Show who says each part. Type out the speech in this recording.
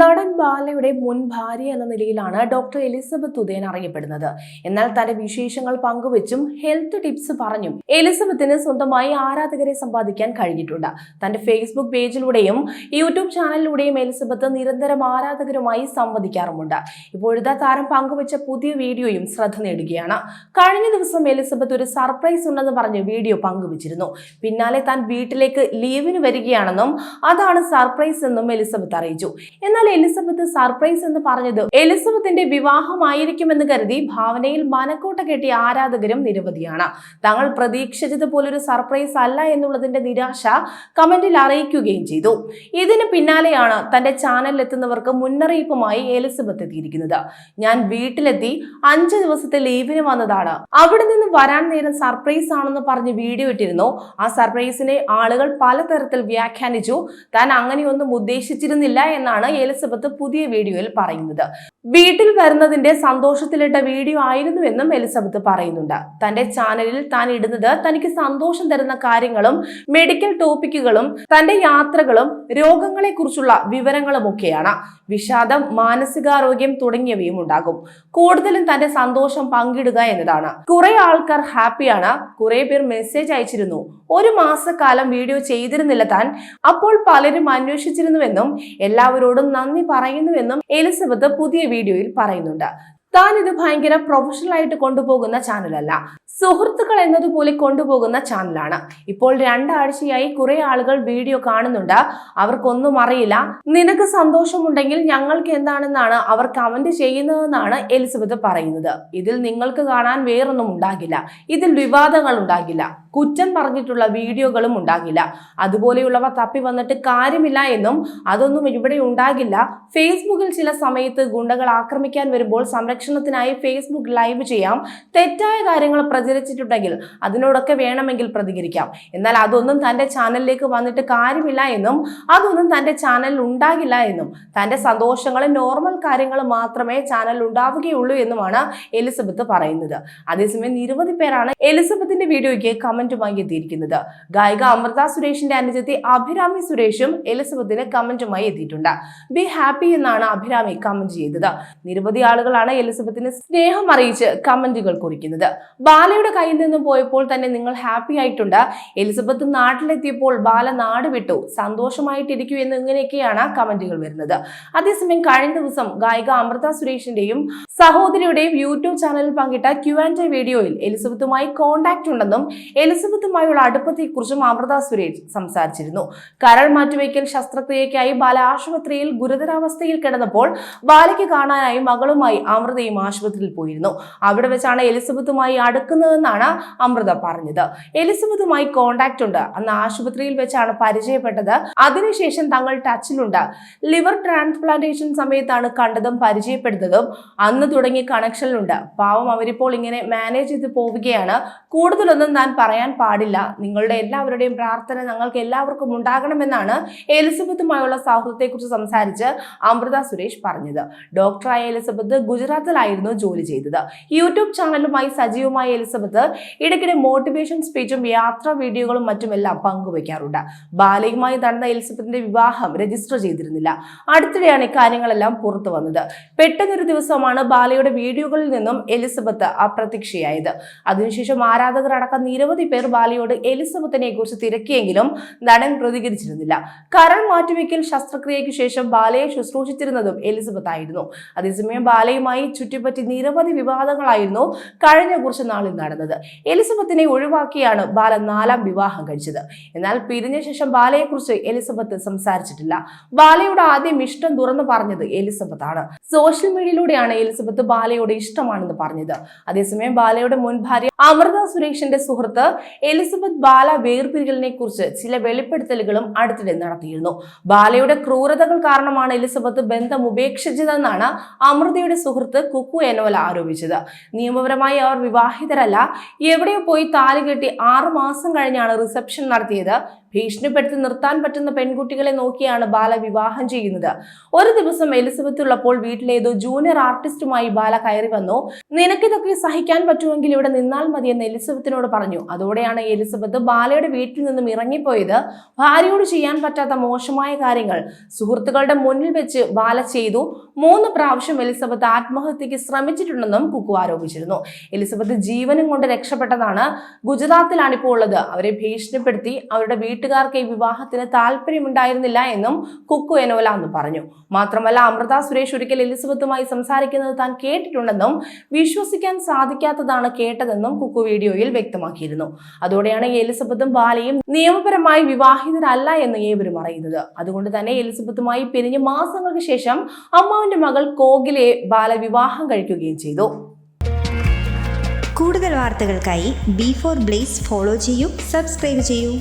Speaker 1: നടൻ ബാലയുടെ മുൻ ഭാര്യ എന്ന നിലയിലാണ് ഡോക്ടർ എലിസബത്ത് ഉദയൻ അറിയപ്പെടുന്നത്. എന്നാൽ തന്റെ വിശേഷങ്ങൾ പങ്കുവച്ചും ഹെൽത്ത് ടിപ്സ് പറഞ്ഞും എലിസബത്തിന് സ്വന്തമായി ആരാധകരെ സമ്പാദിക്കാൻ കഴിഞ്ഞിട്ടുണ്ട്. തന്റെ ഫേസ്ബുക്ക് പേജിലൂടെയും യൂട്യൂബ് ചാനലിലൂടെയും എലിസബത്ത് നിരന്തരം ആരാധകരുമായി സംവദിക്കാറുമുണ്ട്. ഇപ്പോഴത്തെ താരം പങ്കുവച്ച പുതിയ വീഡിയോയും ശ്രദ്ധ നേടുകയാണ്. കഴിഞ്ഞ ദിവസം എലിസബത്ത് ഒരു സർപ്രൈസ് ഉണ്ടെന്ന് പറഞ്ഞ് വീഡിയോ പങ്കുവച്ചിരുന്നു. പിന്നാലെ താൻ വീട്ടിലേക്ക് ലീവിന് വരികയാണെന്നും അതാണ് സർപ്രൈസ് എന്നും എലിസബത്ത് അറിയിച്ചു. എന്നാൽ എലിസബത്ത് സർപ്രൈസ് എന്ന് പറഞ്ഞത്? എലിസബത്തിന്റെ വിവാഹമായിരിക്കുമെന്ന് കരുതി ഭാവനയിൽ മനക്കോട്ട കെട്ടിയ ആരാധകരും നിരവധിയാണ്. തങ്ങൾ പ്രതീക്ഷിച്ചതുപോലൊരു സർപ്രൈസ് അല്ല എന്നുള്ളതിന്റെ നിരാശ കമന്റിൽ അറിയിക്കുകയും ചെയ്തു. ഇതിന് പിന്നാലെയാണ് തന്റെ ചാനലിലെത്തുന്നവർക്ക് മുന്നറിയിപ്പുമായി എലിസബത്ത് എത്തിയിരിക്കുന്നത്. ഞാൻ വീട്ടിലെത്തി അഞ്ച് ദിവസത്തെ ലീവിന് വന്നതാണ്. അവിടെ നിന്ന് വരാൻ നേരം സർപ്രൈസ് ആണെന്ന് പറഞ്ഞ് വീഡിയോ ഇട്ടിരുന്നു. ആ സർപ്രൈസിനെ ആളുകൾ പലതരത്തിൽ വ്യാഖ്യാനിച്ചു. താൻ അങ്ങനെയൊന്നും ഉദ്ദേശിച്ചിരുന്നില്ല എന്നാണ് എലിസബത്ത് പുതിയ വീഡിയോയിൽ പറയുന്നത്. വീട്ടിൽ വരുന്നതിന്റെ സന്തോഷത്തിലിട്ട വീഡിയോ ആയിരുന്നു എന്നും എലിസബത്ത് പറയുന്നുണ്ട്. തന്റെ ചാനലിൽ താൻ ഇടുന്നത് തനിക്ക് സന്തോഷം തരുന്ന കാര്യങ്ങളും മെഡിക്കൽ ടോപ്പിക്കുകളും തന്റെ യാത്രകളും രോഗങ്ങളെ കുറിച്ചുള്ള വിവരങ്ങളും ഒക്കെയാണ് വിഷാദം മാനസികാരോഗ്യം തുടങ്ങിയവയും ഉണ്ടാകും. കൂടുതലും തന്റെ സന്തോഷം പങ്കിടുക എന്നതാണ്. കുറെ ആൾക്കാർ ഹാപ്പിയാണ്. കുറെ പേർ മെസ്സേജ് അയച്ചിരുന്നു. ഒരു മാസക്കാലം വീഡിയോ ചെയ്തിരുന്നില്ല താൻ. അപ്പോൾ പലരും അന്വേഷിച്ചിരുന്നുവെന്നും എല്ലാവരോടും നന്ദി പറയുന്നുവെന്നും എലിസബത്ത് പുതിയ വീഡിയോയിൽ പറയുന്നുണ്ട്. താൻ ഇത് ഭയങ്കര പ്രൊഫഷണൽ ആയിട്ട് കൊണ്ടുപോകുന്ന ചാനലല്ല സുഹൃത്തുക്കൾ എന്നതുപോലെ കൊണ്ടുപോകുന്ന ചാനലാണ് ഇപ്പോൾ രണ്ടാഴ്ചയായി കുറെ ആളുകൾ വീഡിയോ കാണുന്നുണ്ട്. അവർക്കൊന്നും അറിയില്ല. നിനക്ക് സന്തോഷമുണ്ടെങ്കിൽ ഞങ്ങൾക്ക് എന്താണെന്നാണ് അവർ കമന്റ് ചെയ്യുന്നതെന്നാണ് എലിസബത്ത് പറയുന്നത്. ഇതിൽ നിങ്ങൾക്ക് കാണാൻ വേറൊന്നും ഉണ്ടാകില്ല. ഇതിൽ വിവാദങ്ങൾ ഉണ്ടാകില്ല. കുറ്റം പറഞ്ഞിട്ടുള്ള വീഡിയോകളും ഉണ്ടാകില്ല. അതുപോലെയുള്ളവ തപ്പി വന്നിട്ട് കാര്യമില്ല എന്നും അതൊന്നും ഇവിടെ ഉണ്ടാകില്ല. ഫേസ്ബുക്കിൽ ചില സമയത്ത് ഗുണ്ടകൾ ആക്രമിക്കാൻ വരുമ്പോൾ സംരക്ഷണത്തിനായി ഫേസ്ബുക്ക് ലൈവ് ചെയ്യാം. തെറ്റായ കാര്യങ്ങൾ പ്രചരിച്ചിട്ടുണ്ടെങ്കിൽ അതിനോടൊക്കെ വേണമെങ്കിൽ പ്രതികരിക്കാം. എന്നാൽ അതൊന്നും തന്റെ ചാനലിലേക്ക് വന്നിട്ട് കാര്യമില്ല എന്നും അതൊന്നും തന്റെ ചാനലിൽ ഉണ്ടാകില്ല എന്നും തന്റെ സന്തോഷങ്ങളും നോർമൽ കാര്യങ്ങൾ മാത്രമേ ചാനലിൽ ഉണ്ടാവുകയുള്ളൂ എന്നുമാണ് എലിസബത്ത് പറയുന്നത്. അതേസമയം നിരവധി പേരാണ് എലിസബത്തിന്റെ വീഡിയോയ്ക്ക് കമന്റുമായി എത്തിയിരിക്കുന്നത് ഗായിക അമൃത സുരേഷിന്റെ അനുജത്തി അഭിരാമി സുരേഷും എലിസബത്തിന് കമന്റുമായി എത്തിയിട്ടുണ്ട്. ബി ഹാപ്പി എന്നാണ് അഭിരാമി കമന്റ് ചെയ്തത്. നിരവധി ആളുകളാണ് എലിസബത്തിന് സ്നേഹം അറിയിച്ച് കമന്റുകൾ കുറിക്കുന്നത്. ബാലയുടെ കയ്യിൽ നിന്നും പോയപ്പോൾ തന്നെ നിങ്ങൾ ഹാപ്പി ആയിട്ടുണ്ട്. എലിസബത്ത് നാട്ടിലെത്തിയപ്പോൾ ബാല നാട് വിട്ടു. സന്തോഷമായിട്ടിരിക്കൂ എന്ന് ഇങ്ങനെയൊക്കെയാണ് കമന്റുകൾ വരുന്നത്. അതേസമയം കഴിഞ്ഞ ദിവസം ഗായിക അമൃത സുരേഷിന്റെയും സഹോദരിയുടെയും യൂട്യൂബ് ചാനലിൽ പങ്കിട്ട ക്യു ആൻഡ് എ വീഡിയോയിൽ എലിസബത്തുമായി കോണ്ടാക്ട് ഉണ്ടെന്നും എലിസബത്തുമായുള്ള അടുപ്പത്തെക്കുറിച്ചും അമൃത സുരേഷ് സംസാരിച്ചിരുന്നു. കരൾ മാറ്റിവയ്ക്കൽ ശസ്ത്രക്രിയയ്ക്കായി ബാല ആശുപത്രിയിൽ ഗുരുതരാവസ്ഥയിൽ കിടന്നപ്പോൾ ബാലയ്ക്ക് കാണാനായി മകളുമായി അമൃതയും ആശുപത്രിയിൽ പോയിരുന്നു. അവിടെ വെച്ചാണ് എലിസബത്തുമായി അടുക്കുന്നതെന്നാണ് അമൃത പറഞ്ഞത്. എലിസബത്തുമായി കോണ്ടാക്ട് ഉണ്ട്. അന്ന് ആശുപത്രിയിൽ വെച്ചാണ് പരിചയപ്പെട്ടത്. അതിനുശേഷം തങ്ങൾ ടച്ചിലുണ്ട്. ലിവർ ട്രാൻസ്പ്ലാന്റേഷൻ സമയത്താണ് കണ്ടതും പരിചയപ്പെടുന്നതും അന്ന് തുടങ്ങി കണക്ഷനിലുണ്ട് പാവം അവരിപ്പോൾ ഇങ്ങനെ മാനേജ് ചെയ്ത് പോവുകയാണ്. കൂടുതലൊന്നും ഞാൻ പറയാൻ പാടില്ല. നിങ്ങളുടെ എല്ലാവരുടെയും പ്രാർത്ഥന ഞങ്ങൾക്ക് എല്ലാവർക്കും ഉണ്ടാകണമെന്നാണ് എലിസബത്തുമായുള്ള സൗഹൃദത്തെക്കുറിച്ച് സംസാരിച്ച് അമൃത സുരേഷ് പറഞ്ഞത്. ഡോക്ടറായ എലിസബത്ത് ഗുജറാത്തിലായിരുന്നു ജോലി ചെയ്തത്. യൂട്യൂബ് ചാനലുമായി സജീവമായ എലിസബത്ത് ഇടയ്ക്കിടെ മോട്ടിവേഷൻ സ്പീച്ചും യാത്രാ വീഡിയോകളും മറ്റുമെല്ലാം പങ്കുവയ്ക്കാറുണ്ട്. ബാലയുമായി നടന്ന എലിസബത്തിന്റെ വിവാഹം രജിസ്റ്റർ ചെയ്തിരുന്നില്ല. അടുത്തിടെയാണ് ഇക്കാര്യങ്ങളെല്ലാം പുറത്തു വന്നത്. പെട്ടെന്നൊരു ദിവസമാണ് ബാലയുടെ വീഡിയോകളിൽ നിന്നും എലിസബത്ത് അപ്രത്യക്ഷയായത്. അതിനുശേഷം ആരാധകർ അടക്കം നിരവധി പേർ ബാലയോട് എലിസബത്തിനെ കുറിച്ച് തിരക്കിയെങ്കിലും നടൻ പ്രതികരിച്ചിരുന്നില്ല. കരൾ മാറ്റിവെക്കൽ ശസ്ത്രക്രിയയ്ക്ക് ശേഷം ബാലയെ ശുശ്രൂഷിച്ചിരുന്നതും എലിസബത്ത് ആയിരുന്നു. അതേസമയം ബാലയുമായി ചുറ്റിപ്പറ്റി നിരവധി വിവാദങ്ങളായിരുന്നു കഴിഞ്ഞ കുറച്ച് നാളിൽ നടന്നത്. എലിസബത്തിനെ ഒഴിവാക്കിയാണ് ബാല നാലാം വിവാഹം കഴിച്ചത്. എന്നാൽ പിരിഞ്ഞ ശേഷം ബാലയെക്കുറിച്ച് എലിസബത്ത് സംസാരിച്ചിട്ടില്ല. ബാലയുടെ ആദ്യം ഇഷ്ടം തുറന്നു പറഞ്ഞത് എലിസബത്ത് ആണ് സോഷ്യൽ മീഡിയയിലൂടെയാണ് എലിസബത്ത് ബാലയോട് ഇഷ്ടമാണെന്ന് പറഞ്ഞത്. അതേസമയം ബാലയുടെ മുൻ ഭാര്യ അമൃത സുരേഷിന്റെ സുഹൃത്ത് എലിസബത്ത് ബാല വേർപിരികലിനെ കുറിച്ച് ചില വെളിപ്പെടുത്തലുകളും അടുത്തിടെ നടത്തിയിരുന്നു. ബാലയുടെ ക്രൂരതകൾ കാരണമാണ് എലിസബത്ത് ബന്ധം ഉപേക്ഷിച്ചതെന്നാണ് അമൃതയുടെ സുഹൃത്ത് കുക്കു എനോല ആരോപിച്ചത്. നിയമപരമായി അവർ വിവാഹിതരല്ല. എവിടെയോ പോയി താലി കെട്ടി ആറുമാസം കഴിഞ്ഞാണ് റിസപ്ഷൻ നടത്തിയത് ഭീഷണിപ്പെടുത്തി നിർത്താൻ പറ്റുന്ന പെൺകുട്ടികളെ നോക്കിയാണ് ബാല വിവാഹം ചെയ്യുന്നത്. ഒരു ദിവസം എലിസബത്ത് ഉള്ളപ്പോൾ വീട്ടിലേതോ ജൂനിയർ ആർട്ടിസ്റ്റുമായി ബാല കയറി വന്നു. നിനക്കിതൊക്കെ സഹിക്കാൻ പറ്റുമെങ്കിൽ ഇവിടെ നിന്നാൽ മതിയെന്ന് എലിസബത്തിനോട് പറഞ്ഞു. അതോടെയാണ് എലിസബത്ത് ബാലയുടെ വീട്ടിൽ നിന്നും ഇറങ്ങിപ്പോയത്. ഭാര്യയോട് ചെയ്യാൻ പറ്റാത്ത മോശമായ കാര്യങ്ങൾ സുഹൃത്തുക്കളുടെ മുന്നിൽ വെച്ച് ബാല ചെയ്തു. മൂന്ന് പ്രാവശ്യം എലിസബത്ത് ആത്മഹത്യക്ക് ശ്രമിച്ചിട്ടുണ്ടെന്നും കുക്കു ആരോപിച്ചിരുന്നു. എലിസബത്ത് ജീവനും കൊണ്ട് രക്ഷപ്പെട്ടതാണ്. ഗുജറാത്തിലാണ് ഇപ്പോൾ ഉള്ളത്. അവരെ ഭീഷണിപ്പെടുത്തി അവരുടെ വീട്ടുകാർക്ക് ഈ വിവാഹത്തിന് താല്പര്യമുണ്ടായിരുന്നില്ല എന്നും കുക്കു എനോല എന്ന് പറഞ്ഞു. മാത്രമല്ല അമൃത സുരേഷ് ഒരിക്കൽ എലിസബത്തുമായി സംസാരിക്കുന്നത് താൻ കേട്ടിട്ടുണ്ടെന്നും വിശ്വസിക്കാൻ സാധിക്കാത്തതാണ് കേട്ടതെന്നും കുക്കു വീഡിയോയിൽ വ്യക്തമാക്കിയിരുന്നു. അതോടെയാണ് എലിസബത്തും ബാലയും നിയമപരമായി വിവാഹിതരല്ല എന്ന് ഏവരും അറിയുന്നത്. അതുകൊണ്ട് തന്നെ എലിസബത്തുമായി പിരിഞ്ഞ് മാസങ്ങൾക്ക് ശേഷം അമ്മാവിന്റെ മകൾ കോകിലെ ബാല വിവാഹം കഴിക്കുകയും ചെയ്തു.
Speaker 2: കൂടുതൽ വാർത്തകൾക്കായി ബി ഫോർ ബ്ലേസ് ഫോളോ ചെയ്യൂ സബ്സ്ക്രൈബ് ചെയ്യൂ.